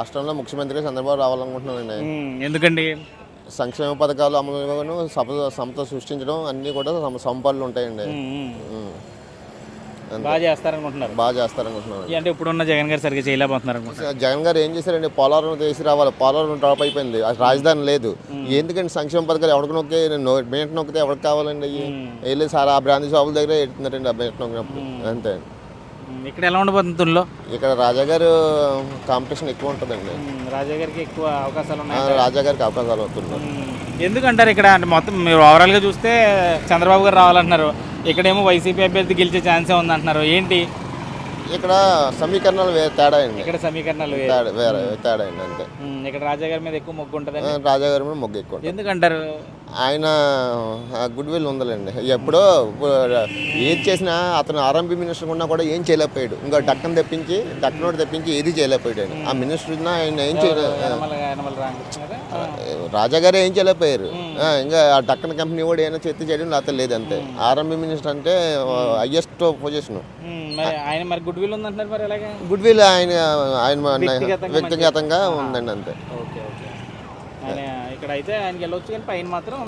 రాష్ట్రంలో ముఖ్యమంత్రిగా చంద్రబాబు రావాలనుకుంటున్నానండి ఎందుకండి? సంక్షేమ పథకాలు అమలును సప సమత సృష్టించడం అన్నీ కూడా సమ- సమపాలు ఉంటాయండి. బాగా చేస్తారనుకుంటున్నారు. బాగా అంటే ఇప్పుడున్న జగన్ గారు సరిగ్గా చేయలేకపోతున్నారు జగన్ గారు ఏం చేశారండి పోలవరం తీసి రావాలి. పోలవరం డ్రాప్ అయిపోయింది. రాజధాని లేదు. ఎందుకంటే సంక్షేమ పథకాలు ఎవరికి నొక్కి బెంట నొక్కితే ఎవరికి కావాలండి? వెళ్ళి సార్ ఆ బ్రాంతి షాపుల దగ్గర ఎడుతున్నారండి ఆ బెంట నొక్కినప్పుడు. అంతే. ఉమ్, ఇక్కడ ఎలా ఉండబోతుంది తుల్లో? ఇక్కడ రాజా గారు కాంపిటీషన్ ఎక్కువ ఉంటుందండి. రాజా గారికి ఎక్కువ అవకాశాలు ఉన్నాయి రాజా గారికి అవకాశాలు అవుతున్నాయి. ఎందుకంటారు ఇక్కడ? అంటే మొత్తం మీరు ఓవరాల్గా చూస్తే చంద్రబాబు గారు రావాలంటున్నారు. ఇక్కడేమో వైసీపీ అభ్యర్థి గెలిచే ఛాన్సే ఉందంటున్నారు. ఏంటి? ఇక్కడ సమీకరణాలు వేరే తేడా అండి ఇక్కడ సమీకరణాలు వేరు. తేడా అండి అంతే. ఇక్కడ రాజా గారి మీద ఎక్కువ మొగ్గు ఉంటుందని. ఆ, రాజా గారి మీద మొగ్గు ఎక్కువ ఉంటుంది. ఎందుకంటారు? ఆయన గుడ్ విల్ ఉందలేండి. ఎప్పుడో ఏది చేసినా అతను ఆర్ఎంపీ మినిస్టర్ ఉన్నా కూడా ఏం చేయలేకపోయాడు. ఇంకా డక్కన్ తెప్పించి డక్కనోడు తెప్పించి ఏది చేయలేకపోయాడు ఆయన. ఆ మినిస్టర్ ఉన్నా ఆయన ఏం చేయలేదు యనమల యనమల రామకృష్ణ గారా? ఆ. రాజా గారు ఏం చేయలేకపోయారు. ఇంకా ఆ డక్కన్ కంపెనీ కూడా ఏమైనా చేతి చేయడం లేకపోతే లేదంతే. ఆర్ఎంపీ మినిస్టర్ అంటే హయ్యెస్ట్ పొజిషన్ ఆయన మరి గుడ్ విల్ ఉందంటున్నారు మరి ఎలాగా? గుడ్ విల్ ఆయన ఆయన వ్యక్తిగతంగా వ్యక్తిగతంగా ఉందండి అంతే. Okay okay. ఆయన ఇక్కడ అయితే ఆయనకి వెళ్ళొచ్చు కానీ పైన మాత్రం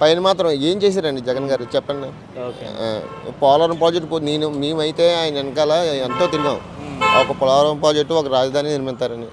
పైన ఏం చేశారండి జగన్ గారు? చెప్పండి. పోలవరం ప్రాజెక్ట్ నేను మేమైతే ఆయన వెనకాల ఎంతో తిరిగాం. ఒక పోలవరం ప్రాజెక్టు ఒక రాజధాని నిర్మిస్తారని